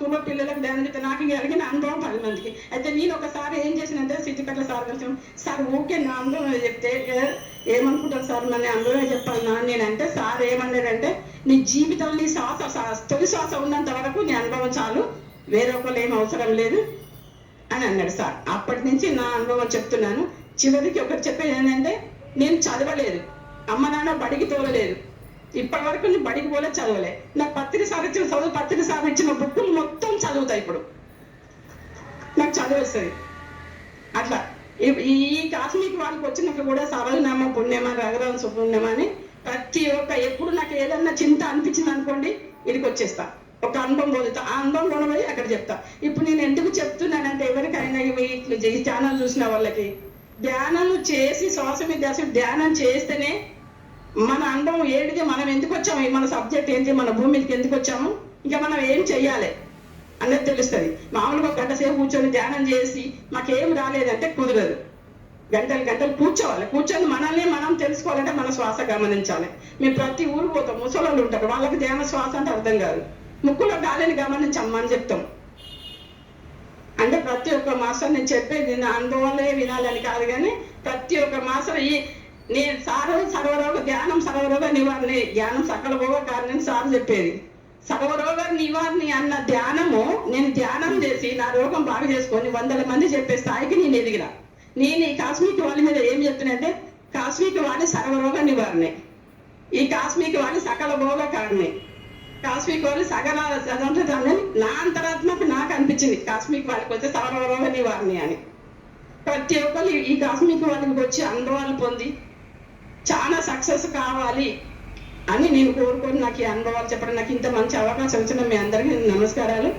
స్కూల్లో పిల్లలకు ధ్యానం చెప్తే నాకు కలిగిన అనుభవం పది మందికి. అయితే నేను ఒకసారి ఏం చేసినంటే సిద్ధిపట్ల సార్ కలిసి సార్ ఓకే నా అనుభవం చెప్తే ఏమనుకుంటారు సార్ మన అనుభవం చెప్పాలన్నా? నేనంటే సార్ ఏమన్నాడంటే నీ జీవితంలో నీ శ్వాస తొలి శ్వాస ఉన్నంత వరకు నీ అనుభవం చాలు. వేరే ఒకళ్ళు ఏం అవసరం లేదు అని అన్నాడు సార్. అప్పటి నుంచి నా అనుభవం చెప్తున్నాను. చివరికి ఒకటి చెప్పేది ఏంటంటే నేను చదవలేదు. అమ్మ నాన్న బడికి తోలలేదు. ఇప్పటి వరకు నేను బడికి పోలే చదవలే. నా పత్రిక సాధించిన చదువు పత్రిక సాధించిన బుక్కులు చదువుతా ఇప్పుడు. నాకు చదువు వస్తుంది. అట్లా. ఈ- ఈ కాశ్మీర్ వాళ్ళకి వచ్చినాక కూడా సవరణమ పుణ్యమా రఘురామ సుపుణ్యమ అని ప్రతి ఒక్క ఎప్పుడు నాకు ఏదన్నా చింత అనిపించింది అనుకోండి ఇక్కడికి వచ్చేస్తా. ఒక అనుభవం పొందుతా ఆ అనుభవం కొనబోయి అక్కడ చెప్తా. ఇప్పుడు నేను ఎందుకు చెప్తున్నానంటే ఎవరికైనా ఈ ఛానల్ చూసిన వాళ్ళకి ధ్యానం చేసి శ్వాస మీద ధ్యానం చేస్తేనే మన అనుభవం ఏడిది మనం ఎందుకు వచ్చాము? మన సబ్జెక్ట్ ఏంటి? మన భూమి ఎందుకు వచ్చాము? ఇంకా మనం ఏం చెయ్యాలి? అన్నది తెలుస్తుంది. మామూలుగా గంట సేపు కూర్చొని ధ్యానం చేసి మాకేం రాలేదంటే కుదరదు. గంటలు గంటలు కూర్చోవాలి. కూర్చొని మనల్ని మనం తెలుసుకోవాలంటే మన శ్వాస గమనించాలి. మేము ప్రతి ఊరు పోతాం ముసలోళ్ళు ఉంటారు వాళ్ళకి ధ్యాన శ్వాస అంటే అర్థం కాదు. ముక్కులో గాలిని గమనించమ్మని చెప్తాం. అంటే ప్రతి ఒక్క మాసం నేను చెప్పేది నా అనుభవాలే వినాలని కాదు కానీ ప్రతి ఒక్క మాసం ఈ నేను సారు సర్వరోగ ధ్యానం సర్వరోగ నివారణ ధ్యానం సకల భోగ కారణం సార్ చెప్పేది. సర్వరోగ నివారణ అన్న ధ్యానము నేను ధ్యానం చేసి నా రోగం బాగు చేసుకొని వందల మంది చెప్పే స్థాయికి నేను ఎదిగిన. నేను ఈ కాస్మిక్ వాళ్ళ మీద ఏం చెప్తున్నానంటే కాస్మిక్ వాణి సర్వరోగ నివారణే. ఈ కాస్మిక్ వాడి సకల భోగ కారణే కాస్మిక్ వాళ్ళు సకల సదంతని నా అంతరాత్మకు నాకు అనిపించింది. కాస్మిక్ వాళ్ళకి వచ్చే సర్వరోగ నివారణ అని. ప్రతి ఒక్కరు ఈ కాస్మిక్ వాళ్ళకి వచ్చి అనుభవాలు పొంది చాలా సక్సెస్ కావాలి. అని నేను కోరుకొని నాకు ఈ అనుభవాలు చెప్పడం నాకు ఇంత మంచి అవకాశం వచ్చిన మీ అందరికీ నమస్కారాలు.